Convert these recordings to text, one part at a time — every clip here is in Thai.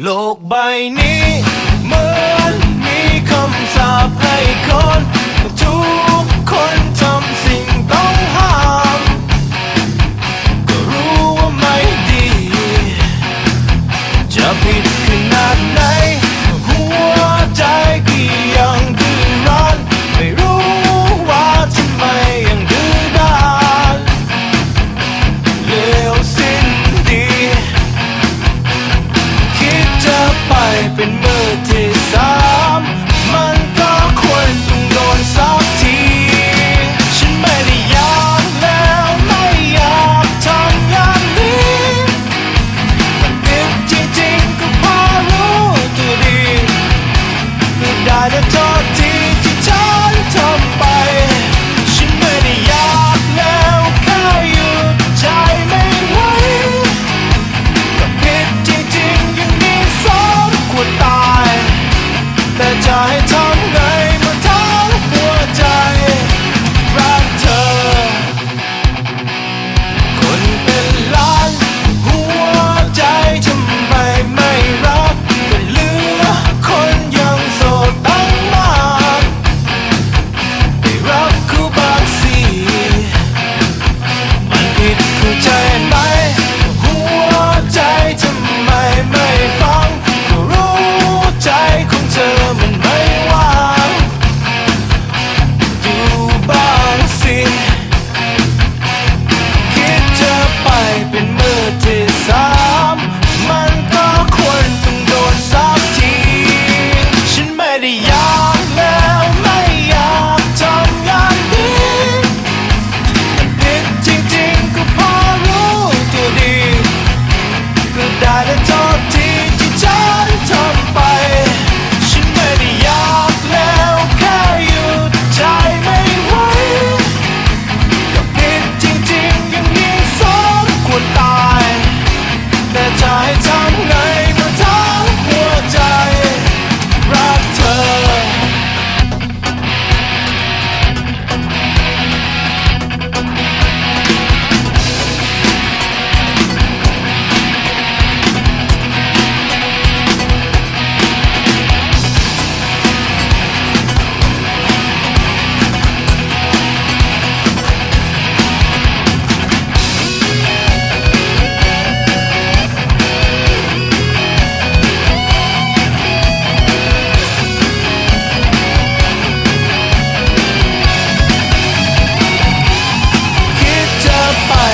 โลกใบนี้เหมือนมีคำสาปให้คนทุกคนทำสิ่งต้องห้าม ก็รู้ว่าไม่ดี จะผิด been murdered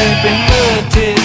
I've been hurted